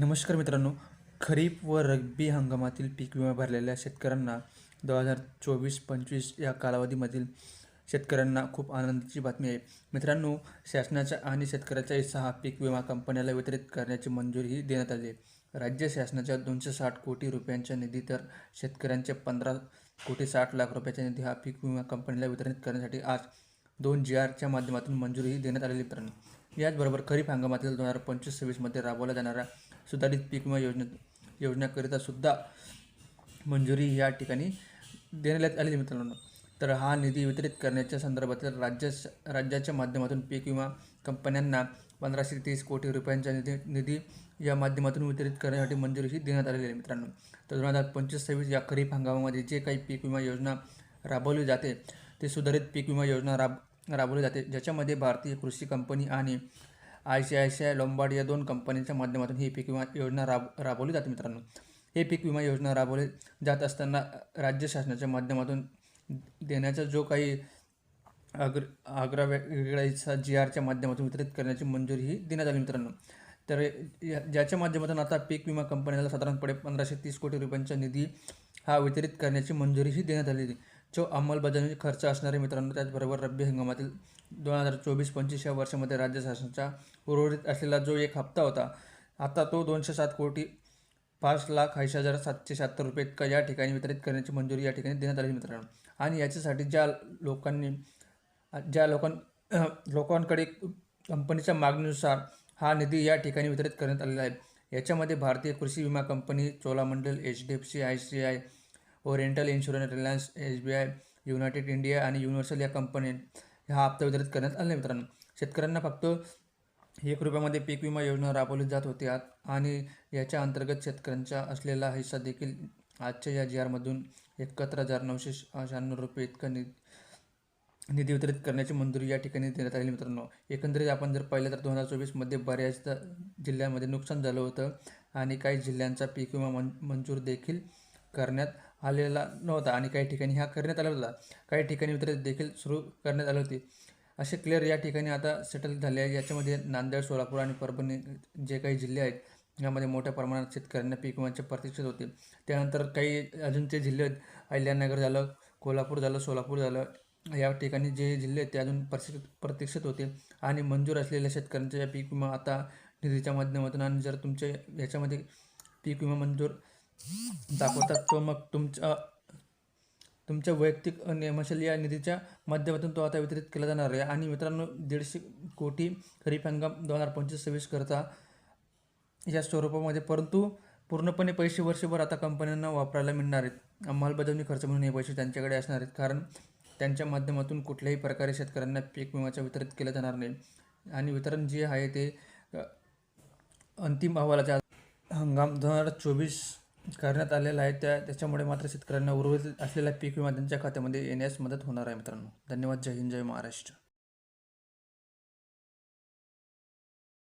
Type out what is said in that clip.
नमस्कार मित्रांनो खरीप व रब्बी हंगामातील पीक विमा भरलेल्या शेतकऱ्यांना दोन हजार चोवीस पंचवीस या कालावधीमधील शेतकऱ्यांना खूप आनंदाची बातमी आहे. मित्रांनो शासनाच्या आणि शेतकऱ्याचा हिस्सा हा पीक विमा कंपन्याला वितरित करण्याची मंजुरीही देण्यात आली आहे. राज्य शासनाच्या दोनशे साठ कोटी रुपयांच्या निधी तर शेतकऱ्यांचे पंधरा कोटी साठ लाख रुपयाचा निधी हा पीक विमा कंपनीला वितरित करण्यासाठी आज दोन जी आरच्या माध्यमातून मंजुरीही देण्यात आलेली मित्रांनो. याचबरोबर खरीप हंगामातील दोन हजार पंचवीस सव्वीसमध्ये राबवल्या जाणाऱ्या सुधारित पीक विमा योजने योजनेकरिता सुद्धा मंजुरी या ठिकाणी देण्यात आलेली मित्रांनो. तर हा निधी वितरित करण्याच्या संदर्भातील राज्य राज्याच्या माध्यमातून पीक विमा कंपन्यांना पंधराशे तीस कोटी रुपयांचा निधी निधी या माध्यमातून वितरित करण्यासाठी मंजुरीही देण्यात आलेली आहे मित्रांनो. तर दोन हजार पंचवीस सव्वीस या खरीप हंगामामध्ये जे काही पीक विमा योजना राबवली जाते ते सुधारित पीक विमा योजना राब राबवली जाते ज्याच्यामध्ये भारतीय कृषी कंपनी आणि I C I C I Lombard या दोन कंपन्यांच्या माध्यमातून ही पीक विमा योजना राब राबवली जाते मित्रांनो. हे पीक विमा योजना राबवली जात असताना राज्य शासनाच्या माध्यमातून देण्याचा जो काही अग्र आग्रा वेगळ्या जी आरच्या माध्यमातून वितरित करण्याची मंजुरीही देण्यात आली मित्रांनो. तर या ज्याच्या माध्यमातून आता पीक विमा कंपन्याला साधारणपणे पंधराशे तीस कोटी रुपयांचा निधी हा वितरित करण्याची मंजुरीही देण्यात आलेली. जो अंमलबजावणी खर्च असणारे मित्रांनो त्याचबरोबर रब्बी हंगामातील दोन हजार चोवीस पंचवीस या वर्षामध्ये राज्य शासनाचा उर्वरित असलेला जो एक हप्ता होता आता तो दोनशे सात कोटी पाच लाख ऐंशी हजार सातशे शहात्तर रुपये इतका या ठिकाणी वितरित करण्याची मंजुरी या ठिकाणी देण्यात आली मित्रांनो. आणि याच्यासाठी ज्या लोकांनी ज्या लोकां लोकांकडे कंपनीच्या मागणीनुसार हा निधी या ठिकाणी वितरित करण्यात आलेला आहे. याच्यामध्ये भारतीय कृषी विमा company Cholamandalam H D F C I C I Oriental Insurance Reliance S B I United India आणि युनिव्हर्सल या कंपनी हा हप्ता वितरित करण्यात आला. मित्रांनो शेतकऱ्यांना फक्त एक रुपयामध्ये पीक विमा योजना राबवली जात होती. आत आणि याच्या अंतर्गत शेतकऱ्यांचा असलेला हिस्सा देखील आजच्या या जी आरमधून एकाहत्तर हजार नऊशे शहाण्णव रुपये इतका नि निधी वितरित करण्याची मंजुरी या ठिकाणी देण्यात आली. मित्रांनो एकंदरीत आपण जर पाहिलं तर दोन हजार चोवीसमध्ये बऱ्याचदा जिल्ह्यांमध्ये नुकसान झालं होतं. आणि काही जिल्ह्यांचा पीक विमा मन मंजूर देखील करण्यात आलेला नव्हता आणि काही ठिकाणी हा करण्यात आला होता. काही ठिकाणी वितरित देखील सुरू करण्यात आले होते. असे क्लिअर या ठिकाणी आता सेटल झाले आहे. याच्यामध्ये नांदेड सोलापूर आणि परभणी जे काही जिल्हे आहेत यामध्ये मोठ्या प्रमाणात शेतकऱ्यांना पीक विम्याचे प्रतिष्ठित होते. त्यानंतर काही अजूनचे जिल्हे आहेत अहिल्यानगर झालं कोल्हापूर झालं सोलापूर झालं या ठिकाणी जे जिल्हे आहेत ते अजून प्रशिक्षित प्रतीक्षित होते. आणि मंजूर असलेल्या शेतकऱ्यांचा पीक विमा आता निधीच्या माध्यमातून आणि जर तुमचे याच्यामध्ये पीक विमा मंजूर दाखवतात तो मग तुमच्या तुमच्या वैयक्तिक नियमशाली या निधीच्या माध्यमातून तो आता वितरित केला जाणार आहे. आणि मित्रांनो दीडशे कोटी खरीप हंगाम दोन हजार पंचवीस सव्वीस करता या स्वरूपामध्ये परंतु पूर्णपणे पैसे वर्षभर आता कंपन्यांना वापरायला मिळणार आहेत. अंमलबजावणी खर्च म्हणून हे पैसे त्यांच्याकडे असणार आहेत कारण त्यांच्या माध्यमातून कुठल्याही प्रकारे शेतकऱ्यांना पीक विम्याचा वितरित केलं जाणार नाही. आणि वितरण जे आहे ते अंतिम अहवालाच्या हंगाम दोन हजार चोवीस करण्यात आलेला आहे त्या त्याच्यामुळे मात्र शेतकऱ्यांना उर्वरित असलेला पीक विमा त्यांच्या खात्यामध्ये येण्यास मदत होणार आहे मित्रांनो. धन्यवाद. जय हिंद. जय महाराष्ट्र.